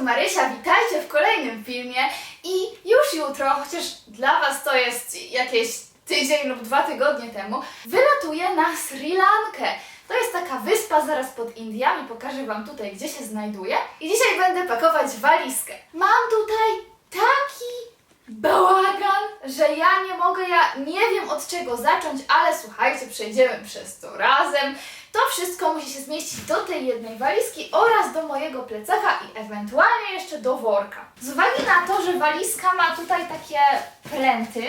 tu Marysia, witajcie w kolejnym filmie i już jutro, chociaż dla Was to jest jakieś tydzień lub dwa tygodnie temu, wylatuję na Sri Lankę. To jest taka wyspa zaraz pod Indiami, pokażę Wam tutaj, gdzie się znajduje. I dzisiaj będę pakować walizkę. Mam tutaj taki bałagan, że ja nie mogę, ja nie wiem od czego zacząć, ale słuchajcie, przejdziemy przez to razem. To wszystko musi się zmieścić do tej jednej walizki oraz do mojego plecaka i ewentualnie jeszcze do worka. Z uwagi na to, że walizka ma tutaj takie pręty,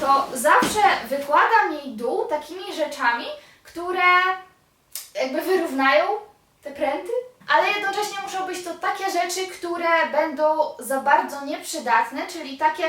to zawsze wykładam jej dół takimi rzeczami, które jakby wyrównają te pręty, ale jednocześnie muszą być to takie rzeczy, które będą za bardzo nieprzydatne, czyli takie,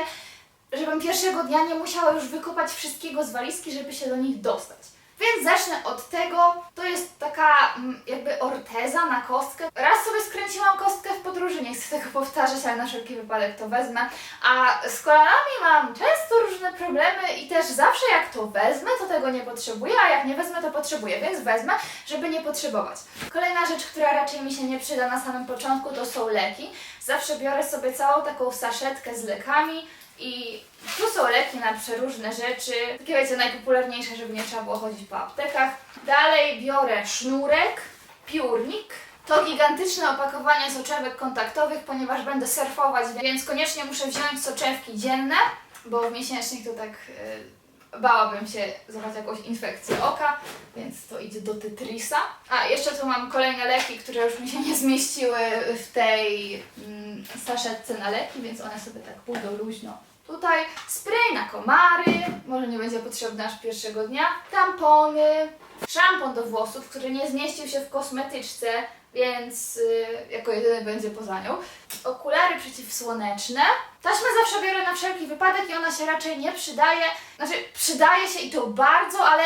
żebym pierwszego dnia nie musiała już wykopać wszystkiego z walizki, żeby się do nich dostać. Więc zacznę od tego, to jest taka mm, jakby orteza na kostkę. Raz sobie skręciłam kostkę w podróży, nie chcę tego powtarzać, ale na wszelki wypadek to wezmę. A z kolanami mam często różne problemy i też zawsze jak to wezmę, to tego nie potrzebuję, a jak nie wezmę, to potrzebuję, więc wezmę, żeby nie potrzebować. Kolejna rzecz, która raczej mi się nie przyda na samym początku, to są leki. Zawsze biorę sobie całą taką saszetkę z lekami i tu są leki na przeróżne rzeczy, takie wiecie, najpopularniejsze, żeby nie trzeba było chodzić po aptekach. Dalej biorę sznurek, piórnik, to gigantyczne opakowanie soczewek kontaktowych, ponieważ będę surfować, więc koniecznie muszę wziąć soczewki dzienne, bo w miesięcznych to tak yy, bałabym się złapać jakąś infekcję oka, więc to idzie do Tetrisa. A, jeszcze tu mam kolejne leki, które już mi się nie zmieściły w tej mm, saszetce na leki, więc one sobie tak pójdą luźno Tutaj spray na komary, może nie będzie potrzebny aż pierwszego dnia. Tampony, szampon do włosów, który nie zmieścił się w kosmetyczce, więc y, jako jedyny będzie poza nią. Okulary przeciwsłoneczne. Taśmę zawsze biorę na wszelki wypadek i ona się raczej nie przydaje. Znaczy, przydaje się i to bardzo, ale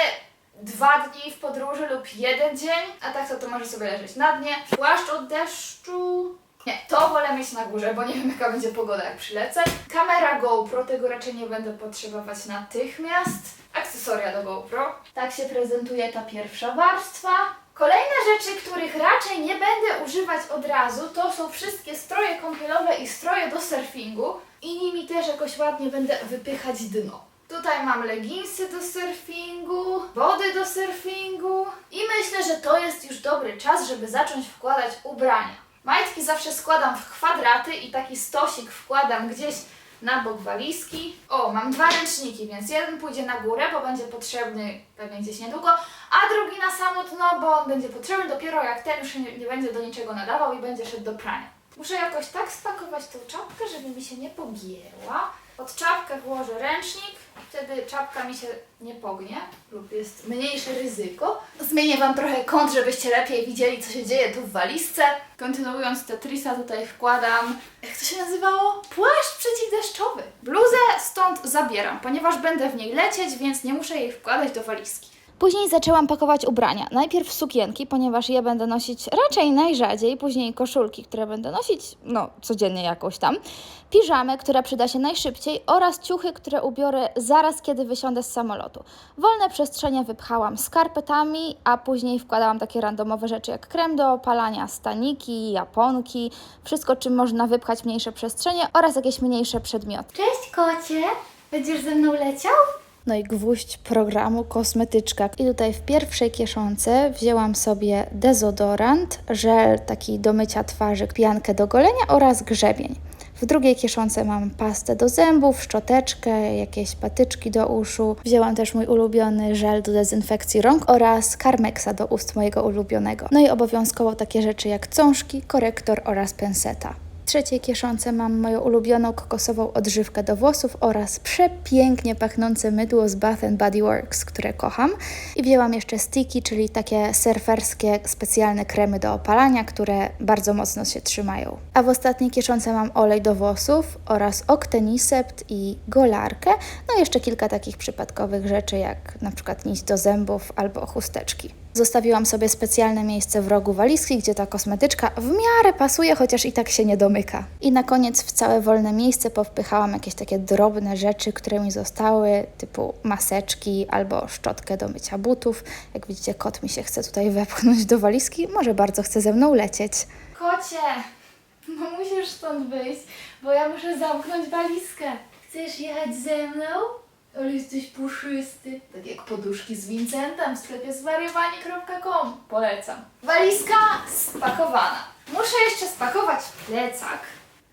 dwa dni w podróży lub jeden dzień, a tak to to może sobie leżeć na dnie. Płaszcz od deszczu, nie, to wolę mieć na górze, bo nie wiem jaka będzie pogoda jak przylecę. Kamera GoPro, tego raczej nie będę potrzebować natychmiast. Akcesoria do GoPro. Tak się prezentuje ta pierwsza warstwa. Kolejne rzeczy, których raczej nie będę używać od razu, to są wszystkie stroje kąpielowe i stroje do surfingu. I nimi też jakoś ładnie będę wypychać dno. Tutaj mam leginsy do surfingu, wody do surfingu i myślę, że to jest już dobry czas, żeby zacząć wkładać ubrania. Majtki zawsze składam w kwadraty i taki stosik wkładam gdzieś na bok walizki. O, mam dwa ręczniki, więc jeden pójdzie na górę, bo będzie potrzebny pewnie gdzieś niedługo, a drugi na samo dno, bo on będzie potrzebny dopiero jak ten już nie, nie będzie do niczego nadawał i będzie szedł do prania. Muszę jakoś tak spakować tą czapkę, żeby mi się nie pogięła. Pod czapkę włożę ręcznik, wtedy czapka mi się nie pognie lub jest mniejsze ryzyko. Zmienię Wam trochę kąt, żebyście lepiej widzieli, co się dzieje tu w walizce. Kontynuując Tetrisa, tutaj wkładam, jak to się nazywało? Płaszcz przeciwdeszczowy. Bluzę stąd zabieram, ponieważ będę w niej lecieć, więc nie muszę jej wkładać do walizki. Później zaczęłam pakować ubrania. Najpierw sukienki, ponieważ je będę nosić raczej najrzadziej, później koszulki, które będę nosić no codziennie jakoś tam, piżamę, która przyda się najszybciej oraz ciuchy, które ubiorę zaraz kiedy wysiądę z samolotu. Wolne przestrzenie wypchałam skarpetami, a później wkładałam takie randomowe rzeczy jak krem do opalania, staniki, japonki, wszystko czym można wypchać mniejsze przestrzenie oraz jakieś mniejsze przedmioty. Cześć kocie! Będziesz ze mną leciał? No i gwóźdź programu kosmetyczka. I tutaj w pierwszej kieszonce wzięłam sobie dezodorant, żel taki do mycia twarzy, piankę do golenia oraz grzebień. W drugiej kieszonce mam pastę do zębów, szczoteczkę, jakieś patyczki do uszu. Wzięłam też mój ulubiony żel do dezynfekcji rąk oraz karmeksa do ust mojego ulubionego. No i obowiązkowo takie rzeczy jak cążki, korektor oraz penseta. Trzeciej kieszonce mam moją ulubioną kokosową odżywkę do włosów oraz przepięknie pachnące mydło z Bath Body Works, które kocham. I wzięłam jeszcze sticky, czyli takie surferskie specjalne kremy do opalania, które bardzo mocno się trzymają. A w ostatniej kieszonce mam olej do włosów oraz Octenisept i golarkę, no i jeszcze kilka takich przypadkowych rzeczy, jak na przykład nić do zębów albo chusteczki. Zostawiłam sobie specjalne miejsce w rogu walizki, gdzie ta kosmetyczka w miarę pasuje, chociaż i tak się nie domyka. I na koniec w całe wolne miejsce powpychałam jakieś takie drobne rzeczy, które mi zostały, typu maseczki albo szczotkę do mycia butów. Jak widzicie, kot mi się chce tutaj wepchnąć do walizki, może bardzo chce ze mną lecieć. Kocie! No musisz stąd wyjść, bo ja muszę zamknąć walizkę. Chcesz jechać ze mną? Ale jesteś puszysty. Tak jak poduszki z Vincentem w sklepie zwariowani.com. Polecam. Walizka spakowana. Muszę jeszcze spakować plecak.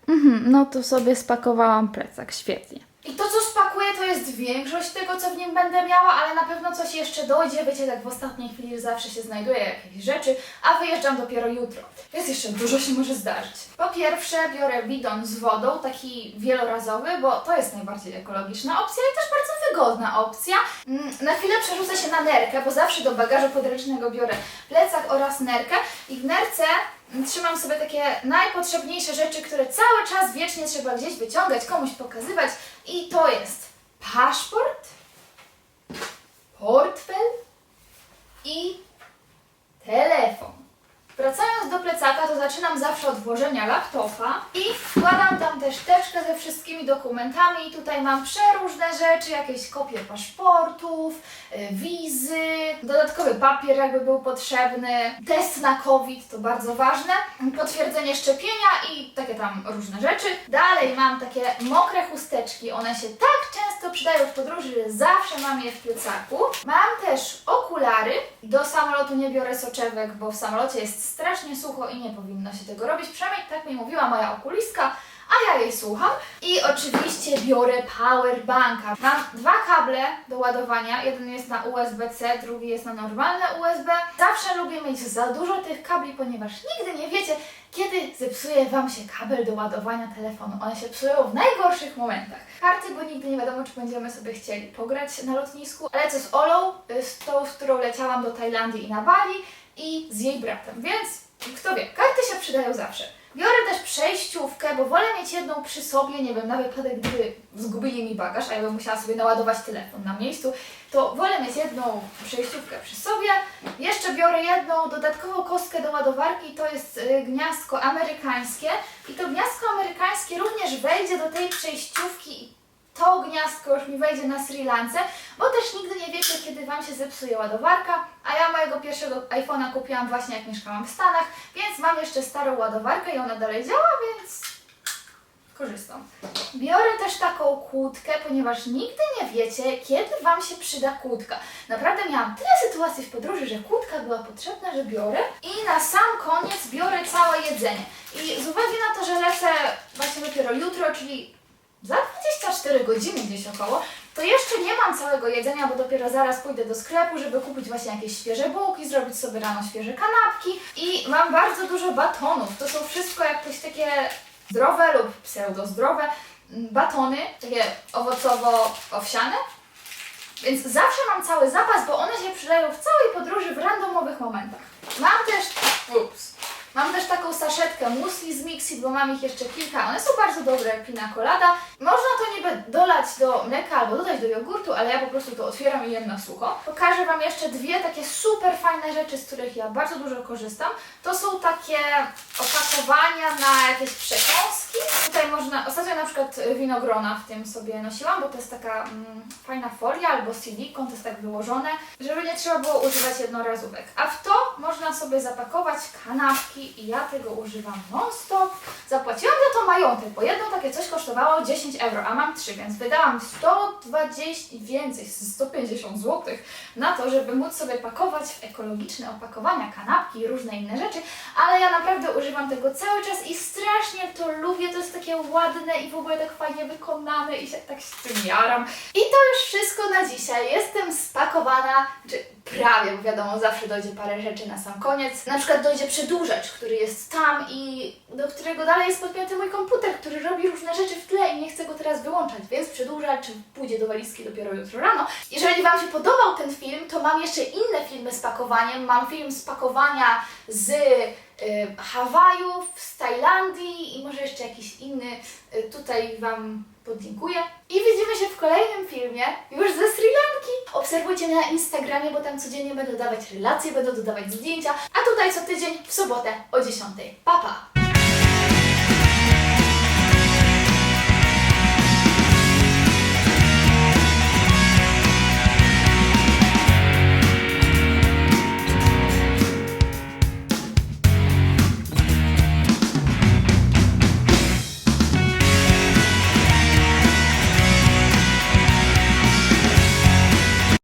Mhm, no to sobie spakowałam plecak, świetnie. I to, co spakuję, to jest większość tego, co w nim będę miała, ale na pewno coś jeszcze dojdzie. Wiecie, tak w ostatniej chwili zawsze się znajduje jakieś rzeczy, a wyjeżdżam dopiero jutro. Więc jeszcze dużo się może zdarzyć. Po pierwsze, biorę bidon z wodą, taki wielorazowy, bo to jest najbardziej ekologiczna opcja i też bardzo wygodna opcja. Mm, Na chwilę przerzucę się na nerkę, bo zawsze do bagażu podręcznego biorę plecak oraz nerkę i w nerce mm, trzymam sobie takie najpotrzebniejsze rzeczy, które cały czas wiecznie trzeba gdzieś wyciągać, komuś pokazywać i to jest paszport, portfel i telefon. Wracając do plecaka, to zaczynam zawsze od włożenia laptopa i wkładam tam też teczkę ze wszystkimi dokumentami. Tutaj mam przeróżne rzeczy, jakieś kopie paszportów, y, wizy, dodatkowy papier jakby był potrzebny, test na COVID, to bardzo ważne, potwierdzenie szczepienia i takie tam różne rzeczy. Dalej mam takie mokre chusteczki, one się tak często przydają w podróży, zawsze mam je w plecaku. Mam też okulary, do samolotu nie biorę soczewek, bo w samolocie jest strasznie sucho i nie powinno się tego robić, przynajmniej tak mi mówiła moja okulistka, a ja jej słucham. I oczywiście biorę powerbanka. Mam dwa kable do ładowania. Jeden jest na USB-C, drugi jest na normalne USB. Zawsze lubię mieć za dużo tych kabli, ponieważ nigdy nie wiecie, kiedy zepsuje Wam się kabel do ładowania telefonu. One się psują w najgorszych momentach. Karty, bo nigdy nie wiadomo, czy będziemy sobie chcieli pograć na lotnisku. Lecę z Olą, y, z tą, z którą leciałam do Tajlandii i na Bali i z jej bratem, więc kto wie, karty przydają zawsze. Biorę też przejściówkę, bo wolę mieć jedną przy sobie, nie wiem, na wypadek, gdyby zgubili mi bagaż, a ja bym musiała sobie naładować telefon na miejscu, to wolę mieć jedną przejściówkę przy sobie. Jeszcze biorę jedną dodatkową kostkę do ładowarki, to jest y, gniazdko amerykańskie i to gniazdko amerykańskie również wejdzie do tej przejściówki to gniazdko już mi wejdzie na Sri Lance, bo też nigdy nie wiecie, kiedy Wam się zepsuje ładowarka, a ja mojego pierwszego iPhone'a kupiłam właśnie jak mieszkałam w Stanach, więc mam jeszcze starą ładowarkę i ona dalej działa, więc korzystam. Biorę też taką kłódkę, ponieważ nigdy nie wiecie, kiedy Wam się przyda kłódka. Naprawdę miałam tyle sytuacji w podróży, że kłódka była potrzebna, że biorę. I na sam koniec biorę całe jedzenie. I z uwagi na to, że lecę właśnie dopiero jutro, czyli za 24 godziny gdzieś około, to jeszcze nie mam całego jedzenia, bo dopiero zaraz pójdę do sklepu, żeby kupić właśnie jakieś świeże bułki, zrobić sobie rano świeże kanapki i mam bardzo dużo batonów. To są wszystko jakieś takie zdrowe lub pseudozdrowe mm, batony, takie owocowo-owsiane. Więc zawsze mam cały zapas, bo one się przydają w całej podróży w randomowych momentach. Mam też, ups, mam też taką saszetkę musli z Mixit, bo mam ich jeszcze kilka. One są bardzo dobre, pina colada. Można to niby dolać do mleka albo dodać do jogurtu, ale ja po prostu to otwieram i jem na sucho. Pokażę Wam jeszcze dwie takie super fajne rzeczy, z których ja bardzo dużo korzystam. To są takie opakowania na jakieś przekąski. Tutaj można, ostatnio na przykład winogrona w tym sobie nosiłam, bo to jest taka mm, fajna folia albo silikon, to jest tak wyłożone, żeby nie trzeba było używać jednorazówek. A w to można sobie zapakować kanapki i ja tego używam non-stop. Zapłaciłam za to majątek, bo jedno takie coś kosztowało 10 euro, a mam 3, więc wydałam 120 i więcej, 150 zł na to, żeby móc sobie pakować w ekologiczne opakowania kanapki i różne inne rzeczy, ale ja naprawdę używam tego cały czas i strasznie to lubię, to jest takie ładne i w ogóle tak fajnie wykonane i się tak z tym jaram. I to już wszystko na dzisiaj. Jestem spakowana, czy prawie, bo wiadomo, zawsze dojdzie parę rzeczy na sam koniec. Na przykład dojdzie przedłużacz, który jest tam i do którego dalej jest podpięty mój komputer, który robi różne rzeczy w tle i nie chcę go teraz wyłączać, więc przedłużacz pójdzie do walizki dopiero jutro rano. Jeżeli Wam się podobał ten film, to mam jeszcze inne filmy z pakowaniem. Mam film z pakowania z y, Hawajów, z jakiś inny y, tutaj Wam podlinkuję. I widzimy się w kolejnym filmie już ze Sri Lanki. Obserwujcie mnie na Instagramie, bo tam codziennie będę dodawać relacje, będę dodawać zdjęcia, a tutaj co tydzień w sobotę o 10. Pa, pa!